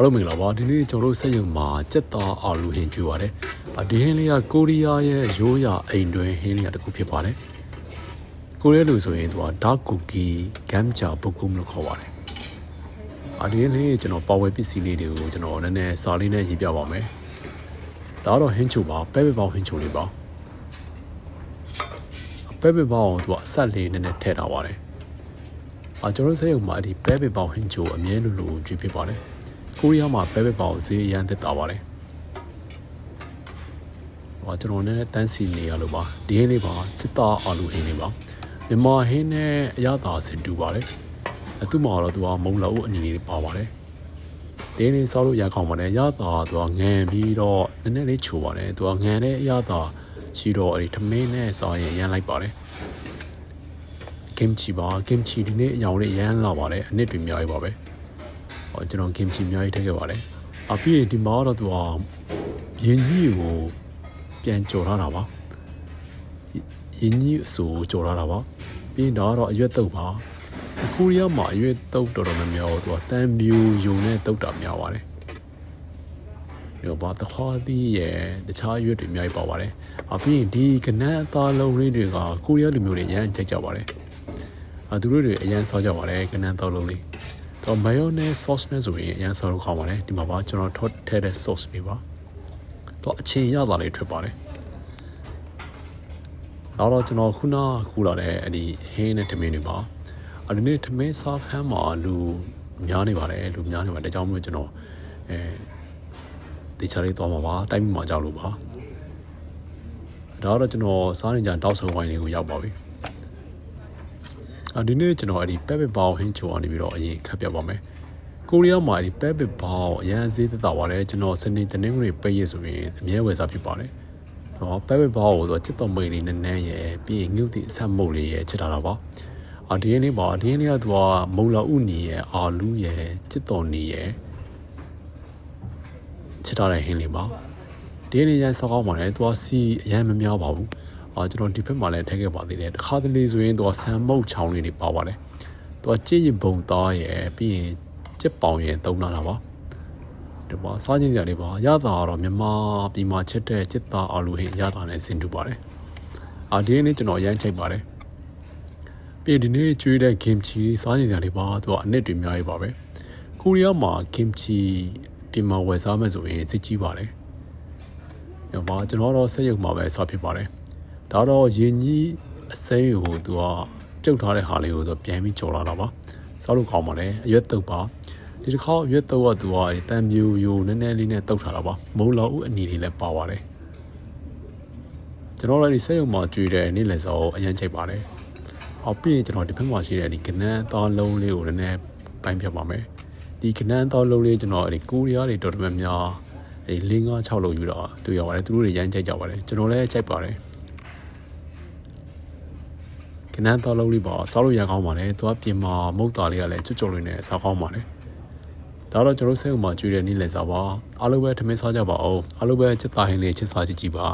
အားလုံးမင်္ဂလာပါဒီနေ့ကျွန်တော်တို့စက်ရုံမှာစက်သားအာလူဟင်ကျွေးပါတယ်အဒီဟင်းလေးကကိုရီးယားရဲ့ရိုးရာအိမ်တွင်ဟင်းလေးကတစ်ခုဖြစ်ပါတယ်ကိုရီးယားလူဆိုရင်သူကဒါကူကီဂမ်ချာပုကုမ်လို့ခေါ်ပါတယ်အဒီဟင်းလေးကျွန်တော်ပါဝယ်ပစ္စည်းလေးတွေကိုကျွန်တော်နည်းနည်းစာလေးနဲ့ရေးပြပါမယ်ဒါတော့ဟင်းချိုပါပဲပဲပေါင်းဟင်းချိုလေးပါပဲပဲပေါင်းကိုသူကအဆက်လေးနည်းနည်းထည့်ထားပါတယ်အာကျွန်တော်စက်ရုံမှာဒီပဲပဲပေါင်းဟင်းချိုအမြဲလိုလိုကျွေးဖြစ်ပါတယ် ကိုရီးယားမှာပဲပဲပေါင်းဈေးအရန်သက်တာပါတယ်ဟောကျွန်တော်နဲ့တန်းစီနေရလို့ပါဒီဟင်းလေးပါစစ်သားအာလူဟင်းလေးပါမြန်မာဟင်းနဲ့အရသာစင်တူပါတယ်အတူမှာတော့သူကမုံလောက်အနီလေးပါပါတယ်ဒီနေ့စားလို့ရကောင်းပါတယ်ရသာသူကငံပြီးတော့နည်းနည်းလေးချိုပါတယ်သူကငံနဲ့အရသာရှိတော့အဲ့ဒီထမင်းနဲ့စားရင်ရမ်းလိုက်ပါတယ်ကင်ချီပါကင်ချီဒီနေ့အရောင်လေးရမ်းလာပါတယ်အနစ်တွေအများကြီးပါပဲဟော ကျွန်တော်ကင်ချီအများကြီးထည့်ခဲ့ပါတယ်အပြီးရင်ဒီမှာတော့သူကရင်ကြီးကိုပြန်ကြော်ထားတာပါရင်ကြီးအဆိုကြော်ထားတာပါပြီးရင်တော့အရွက်တုပ်ပါကိုရီးယားမှာအရွက်တုပ်တော်တော်များများကိုသူကတန်မြူယုံနဲ့တုပ်တာများပါတယ်ရောပါတခါသီးရဲ့တခြားအရွက်တွေအများကြီးပါပါတယ်အပြီးရင်ဒီကနန်းအသားလုံးလေးတွေကကိုရီးယားလူမျိုးတွေရမ်းကြိုက်ကြပါတယ်အသူတို့တွေအရန်စားကြပါတယ်ကနန်းတော့လုံးလေး တော့ mayonnaise sauce နဲ့ဆိုရင်အရန်စားလို့ကောင်းပါတယ်ဒီမှာပါကျွန်တော်ထော့ထဲတဲ့ sauce လေးပါတော့အချင်းရတာလေးထွက်ပါတယ်နောက်တော့ကျွန်တော်ခုနကခူလာတဲ့အဲ့ဒီဟင်းနဲ့ထမင်းတွေပါအဲ့ဒီနေ့ထမင်းစားခန်းမှာလူများနေပါတယ်လူများနေပါတယ်ဒါကြောင့်မို့ကျွန်တော်အဲတေချာလေးသွားမှာပါတိုင်းမှာကြောက်လို့ပါဒါတော့ကျွန်တော်စားနေကြတောက်ဆုံဝိုင်းလေးကိုရောက်ပါပြီ အဒီနေ့ကျွန်တော်အဲ့ဒီပဲပဲဘောင်ဟင်းချိုအောင်နေပြီးတော့အရင်ခတ်ပြပါမယ်ကိုရီးယားမှာအဲ့ဒီပဲပဲဘောင်အရန်ဈေးသက်သာပါတယ်ကျွန်တော်စနေတနင်္ဂနွေပိတ်ရဆိုရင်အမြဲဝယ်စားဖြစ်ပါတယ်နော်ပဲပဲဘောင်ကိုဆိုချစ်တော်မိတ်လေးနည်းနည်းရယ်ပြီးရင်ငုတ်တိအဆက်မုတ်လေးရယ်ချစ်ထားတာပါအဒီနေ့ပါဒီနေ့ကသူကမုံလာဥနီရယ်အာလူရယ်ချစ်တော်နီရယ်ချစ်ထားတဲ့ဟင်းလေးပါဒီနေ့ရန်စောက်ကောင်းပါတယ်သူကစီအရန်မများပါဘူး အာကျွန်တော်ဒီဘက်မှာလည်းထည့်ခဲ့ပါသေးတယ်တခါတလေဆိုရင်သူကဆန်မုတ်ချောင်းလေးတွေပါပါတယ်သူကကြည့်ရင်ဘုံသားရယ်ပြီးရင်ကြက်ပေါင်ရယ်သုံးလာတာပါဒီမှာစားခြင်းစရာလေးပါရတာကတော့မြန်မာပြည်မှာချက်တဲ့ကြက်သားအာလူဟင်းရတာနဲ့ဆင်တူပါတယ်အာဒီနေ့ကျွန်တော်အရန်ချိတ်ပါတယ်ပြီးဒီနေ့ကျွေးတဲ့ kimchi စားခြင်းစရာလေးပါသူကအနစ်တွေအများကြီးပါပဲကိုရီးယားမှာ kimchi ဒီမှာဝယ်စားမယ်ဆိုရင်စစ်ကြီးပါတယ်။ဒါပါကျွန်တော်တော့စက်ရုံမှာပဲစားဖြစ်ပါတယ်။ ဒါတော့ရင်ကြီးအစိမ်းကိုသူကပြုတ်ထားတဲ့ဟာလေးကိုဆိုပြန်ပြီးကြော်လာတာပါ။စားလို့ကောင်းပါတယ်။အရွက်တုပ်ပါ။ဒီတစ်ခါအရွက်တုပ်ကသူကဒီတန်ပြူယိုနည်းနည်းလေးနဲ့တုပ်ထားတာပါ။မုံလောက်ဦးအနီလေးလည်းပါပါတယ်။ကျွန်တော်လည်းဒီစက်ရုံမှာကျွေးတဲ့နေ့လည်စောအရင်ချိန်ပါတယ်။အော်ပြီးရင်ကျွန်တော်ဒီဘက်မှာရှိတဲ့ဒီကနန်းသားလုံးလေးကိုလည်းနည်းနည်းပိုင်းပြပါမယ်။ဒီကနန်းသားလုံးလေးကျွန်တော်ဒီကိုရီးယားတွေတော်တော်များများဒီ၄၅6လောက်ယူတော့တွေ့ရပါတယ်သူတို့တွေရမ်းကြိုက်ကြပါတယ်ကျွန်တော်လည်းကြိုက်ပါတယ် ကနန်းသားလုံးလေးပါစားလို့ရကောင်းပါတယ်သူကပြင်မာမုတ်တာလေးကလည်းကျွတ်ကျွတ်လေးနဲ့စားကောင်းပါတယ်ဒါတော့ကျွန်တော်စိတ်ဥမှာကျွေးတဲ့နေ့လည်စားပါအားလုံးပဲထမင်းစားကြပါအောင်အားလုံးပဲချက်သားဟင်းလေးချက်စားကြည့်ကြည့်ပါ